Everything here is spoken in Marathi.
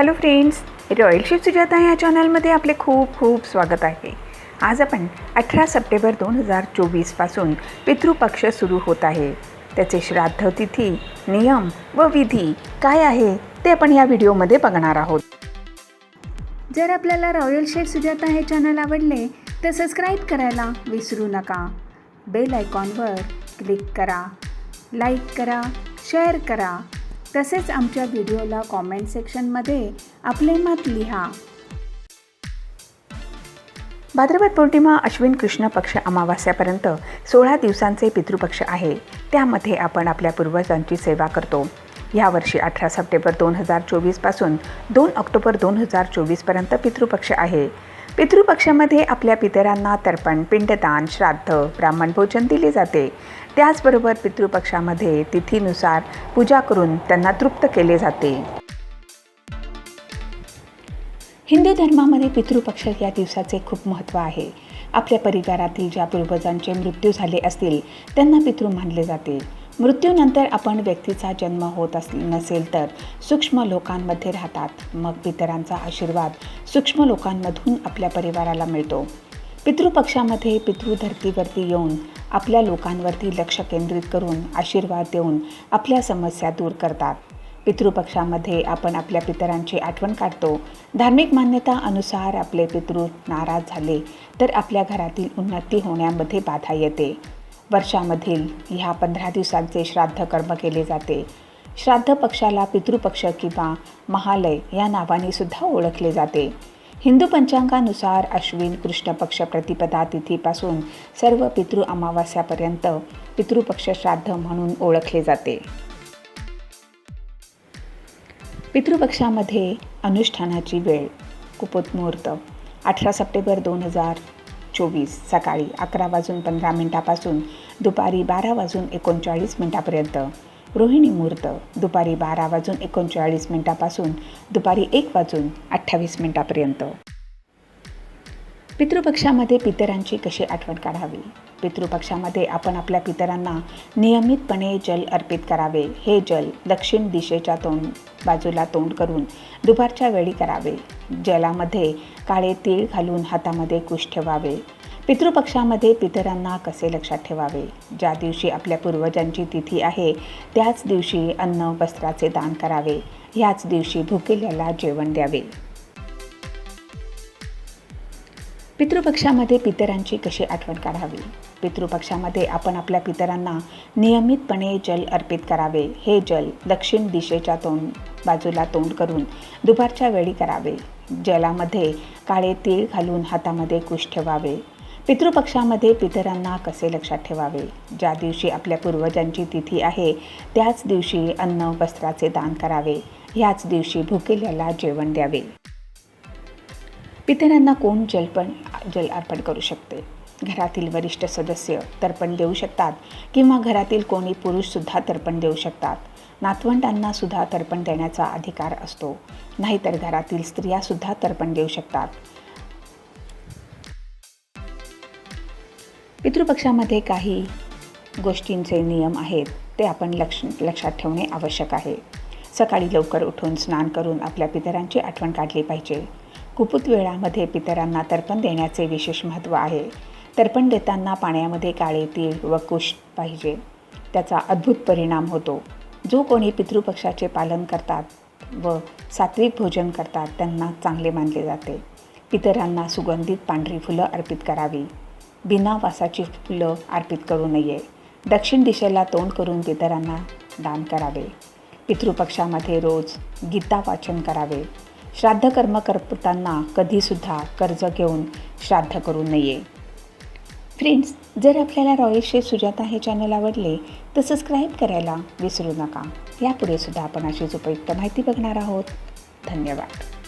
Hello friends royal Shiv Sujata या चॅनलमध्ये आपले खूप खूप स्वागत आहे. आज आपण अठरा सप्टेंबर दोन हजार चोवीसपासून पितृपक्ष सुरू होत आहे. त्याचे श्राद्ध तिथी नियम व विधी काय आहे ते आपण या व्हिडिओमध्ये बघणार आहोत. जर आपल्याला रॉयल शेफ सुजाता हे चॅनल आवडले तर सबस्क्राईब करायला विसरू नका. बेल आयकॉनवर क्लिक करा लाईक करा शेअर करा तसेच आमच्या व्हिडिओला कॉमेंट सेक्शनमध्ये आपले मत लिहा. भाद्रपद पौर्णिमा अश्विन कृष्ण पक्ष अमावास्यापर्यंत सोळा दिवसांचे पितृपक्ष आहे. त्यामध्ये आपण आपल्या पूर्वजांची सेवा करतो. यावर्षी अठरा सप्टेंबर दोन हजार चोवीसपासून दोन ऑक्टोबर दोन हजार चोवीसपर्यंत पितृपक्ष आहे. पितृपक्षामध्ये आपल्या पितरांना तर्पण पिंडदान श्राद्ध ब्राह्मण भोजन दिले जाते. त्याचबरोबर पितृपक्षामध्ये तिथीनुसार पूजा करून त्यांना तृप्त केले जाते. हिंदू धर्मामध्ये पितृपक्ष या दिवसाचे खूप महत्त्व आहे. आपल्या परिवारातील ज्या पूर्वजांचे मृत्यू झाले असतील त्यांना पितृ मानले जाते. मृत्यूनंतर आपण व्यक्तीचा जन्म होत अस नसेल तर सूक्ष्म लोकांमध्ये राहतात. मग पितरांचा आशीर्वाद सूक्ष्म लोकांमधून आपल्या परिवाराला मिळतो. पितृपक्षामध्ये पितृ धर्तीवरती येऊन आपल्या लोकांवरती लक्ष केंद्रित करून आशीर्वाद देऊन आपल्या समस्या दूर करतात. पितृपक्षामध्ये आपण आपल्या पितरांची आठवण काढतो. धार्मिक मान्यता अनुसार आपले पितृ नाराज झाले तर आपल्या घरातील उन्नती होण्यामध्ये बाधा येते. वर्षामधील ह्या पंधरा दिवसांचे श्राद्ध कर्म केले जाते. श्राद्ध पक्षाला पितृपक्ष किंवा महालय या नावाने सुद्धा ओळखले जाते. हिंदू पंचांगानुसार अश्विन कृष्ण पक्ष प्रतिपदा तिथीपासून सर्व पितृ अमावास्यापर्यंत पितृपक्ष श्राद्ध म्हणून ओळखले जाते. पितृपक्षामध्ये अनुष्ठानाची वेळ कुपोत मुहूर्त अठरा सप्टेंबर दोन हजार चोवीस सकाळी अकरा वाजून पंधरा मिनिटापासून दुपारी बारा वाजून एकोणचाळीस मिनटापर्यंत. रोहिणी मुहूर्त दुपारी बारा वाजून एकोणचाळीस मिनटापासून दुपारी एक वाजून अठ्ठावीस मिनिटापर्यंत. पितृपक्षामध्ये पितरांची कशी आठवण काढावी? पितृपक्षामध्ये आपण आपल्या पितरांना नियमितपणे जल अर्पित करावे. हे जल दक्षिण दिशेच्या तोंड बाजूला तोंड करून दुपारच्या वेळी करावे. जलामध्ये काळे तीळ घालून हातामध्ये कुश ठेवावे. पितृपक्षामध्ये पितरांना कसे लक्षात ठेवावे? ज्या दिवशी आपल्या पूर्वजांची तिथी आहे त्याच दिवशी अन्न वस्त्राचे दान करावे. ह्याच दिवशी भुकेल्याला जेवण द्यावे. पितृपक्षामध्ये पितरांची कशी आठवण काढावी? पितृपक्षामध्ये आपण आपल्या पितरांना नियमितपणे जल अर्पित करावे. हे जल दक्षिण दिशेच्या तोंड बाजूला तोंड करून दुपारच्या वेळी करावे. जलामध्ये काळे तीळ घालून हातामध्ये कुश ठेवावे. पितृपक्षामध्ये पितरांना कसे लक्षात ठेवावे? ज्या दिवशी आपल्या पूर्वजांची तिथी आहे त्याच दिवशी अन्न वस्त्राचे दान करावे. ह्याच दिवशी भुकेल्याला जेवण द्यावे. पितरांना कोण जलपण जल अर्पण करू शकते? घरातील वरिष्ठ सदस्य तर्पण देऊ शकतात किंवा घरातील कोणी पुरुषसुद्धा तर्पण देऊ शकतात? नातवंडांना सुद्धा तर्पण देण्याचा अधिकार असतो. नाहीतर घरातील स्त्रियासुद्धा तर्पण देऊ शकतात. पितृपक्षामध्ये काही गोष्टींचे नियम आहेत. ते आपण लक्ष लक्षात ठेवणे आवश्यक आहे. सकाळी लवकर उठून स्नान करून आपल्या पितरांची आठवण काढली पाहिजे. कुपूत वेळामध्ये पितरांना तर्पण देण्याचे विशेष महत्त्व आहे. तर्पण देताना पाण्यामध्ये काळे तीळ व कुश पाहिजे. त्याचा अद्भुत परिणाम होतो. जो कोणी पितृपक्षाचे पालन करतात व सात्विक भोजन करतात त्यांना चांगले मानले जाते. पितरांना सुगंधित पांढरी फुलं अर्पित करावी. बिना वासाची फुलं अर्पित करू नये. दक्षिण दिशेला तोंड करून पितरांना दान करावे. पितृपक्षामध्ये रोज गीता वाचन करावे. श्राद्ध कर्म करताना कधीसुद्धा कर्ज घेऊन श्राद्ध करू नये. फ्रेंड्स जर आपल्याला रॉयल शेफ सुजाता हे चॅनल आवडले तर सबस्क्राईब करायला विसरू नका. यापुढे सुद्धा आपण अशीच उपयुक्त माहिती बघणार आहोत. धन्यवाद.